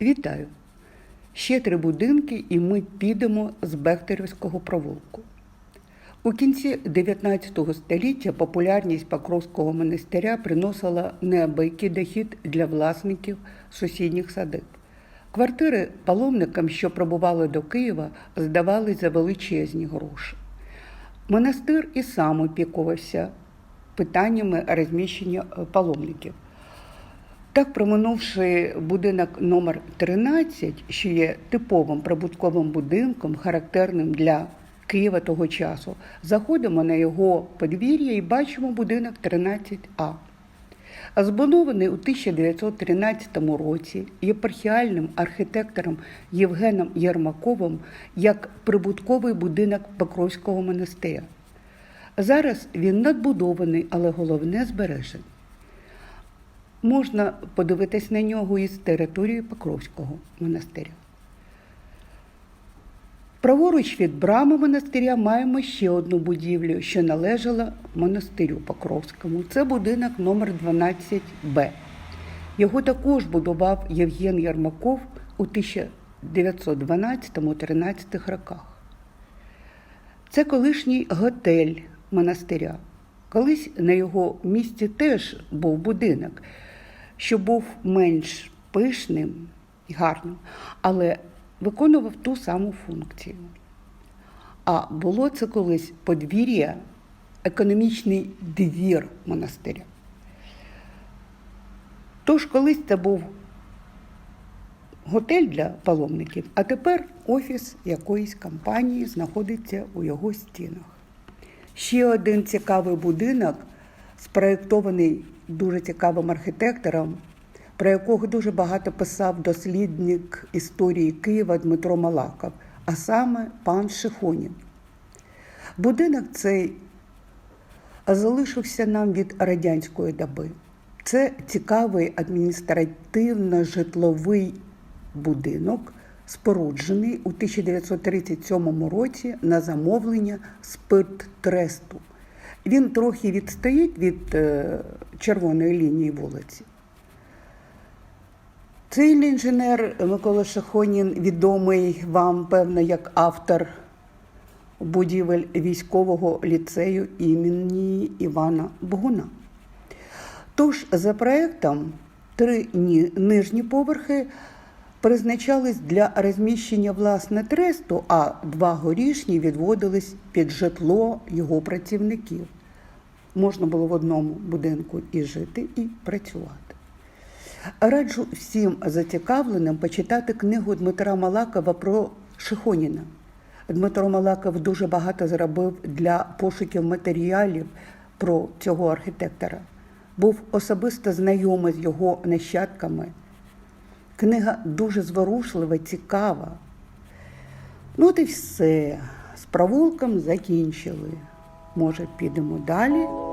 Вітаю! Ще три будинки, і ми підемо з Бехтерівського провулку. У кінці 19 століття популярність Покровського монастиря приносила неабиякий дохід для власників сусідніх садиб. Квартири паломникам, що прибували до Києва, здавались за величезні гроші. Монастир і сам опікувався питаннями розміщення е, паломників. Так, проминувши будинок номер 13, що є типовим прибутковим будинком, характерним для Києва того часу, заходимо на його подвір'я і бачимо будинок 13А. Збудований у 1913 році єпархіальним архітектором Євгеном Єрмаковим як прибутковий будинок Покровського монастиря. Зараз він надбудований, але головне збережений. Можна подивитись на нього із території Покровського монастиря. Праворуч від брами монастиря маємо ще одну будівлю, що належала монастирю Покровському. Це будинок номер 12Б. Його також будував Євген Ярмаков у 1912-13 роках. Це колишній готель монастиря. Колись на його місці теж був будинок, що був менш пишним і гарним, але виконував ту саму функцію. А було це колись подвір'я, економічний двір монастиря. Тож колись це був готель для паломників, а тепер офіс якоїсь компанії знаходиться у його стінах. Ще один цікавий будинок, спроєктований дуже цікавим архітектором, про якого дуже багато писав дослідник історії Києва Дмитро Малаков, а саме пан Шихонін. Будинок цей залишився нам від радянської доби. Це цікавий адміністративно-житловий будинок, споруджений у 1937 році на замовлення спирттресту. Він трохи відстоїть від е, червоної лінії вулиці. Цей інженер Микола Шахонін відомий вам, певно, як автор будівель військового ліцею імені Івана Богуна. Тож, за проектом, три нижні поверхи призначались для розміщення власне тресту, а два горішні відводились під житло його працівників. Можна було в одному будинку і жити, і працювати. Раджу всім зацікавленим почитати книгу Дмитра Малакова про Шихоніна. Дмитро Малаков дуже багато зробив для пошуків матеріалів про цього архітектора. Був особисто знайомий з його нащадками. Книга дуже зворушлива, цікава. Ну, от і все. З провулком закінчили. Може, підемо далі.